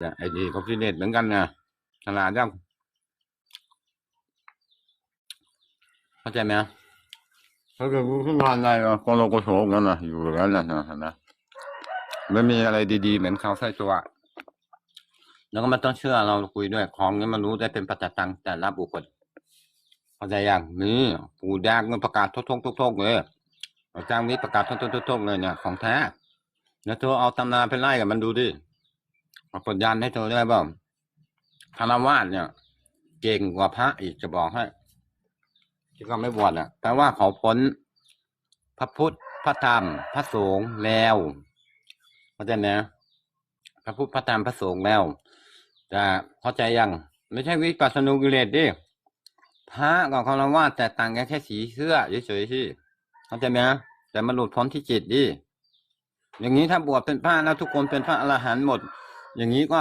เนี่ยไอ้นี่ก็ฟิเลตเหมือนกันนะขนาดยังเข้าใจไหมถ้าเกิดกูขึ้นมาอะไรก็โลโกโชกันนะอยู่อย่างนั้นนะนะนะไม่มีอะไรดีๆ เหมือนเขาใส่ตัวแล้วก็มันต้องเชื่อเราคุยด้วยของนี้มันรู้ได้เป็นปัจจตังแต่ละบุคคลเข้าใจอย่างนี้ปู่แดงมันประกาศทุกๆทุกๆเลยอาจารย์นี้ประกาศทุกๆทุกๆเลยเนี่ยของแท้แล้วเธอเอาตำนาไปไล่กับมันดูดิ เอาปดยันให้เธอได้บ้างคารวาสเนี่ย เก่งกว่าพระอีกจะบอกให้ ที่ก็ไม่บวชอะแปลว่าเขาพ้นพระพุทธพระธรรม พระสงฆ์แล้วเข้าใจไหมพระพุทธพระธรรมพระสงฆ์แล้วจะเข้าใจยัง ไม่ใช่วิปัสสนุกิเลสดิพระกับคารวะแต่ต่างกันแค่สีเสื้อเฉยๆที่เข้าใจไหมแต่มันหลุดพ้นที่จิตดิอย่างนี้ถ้าบวชเป็นพระแล้วทุกคนเป็นพระอรหันต์หมด อย่างนี้ก็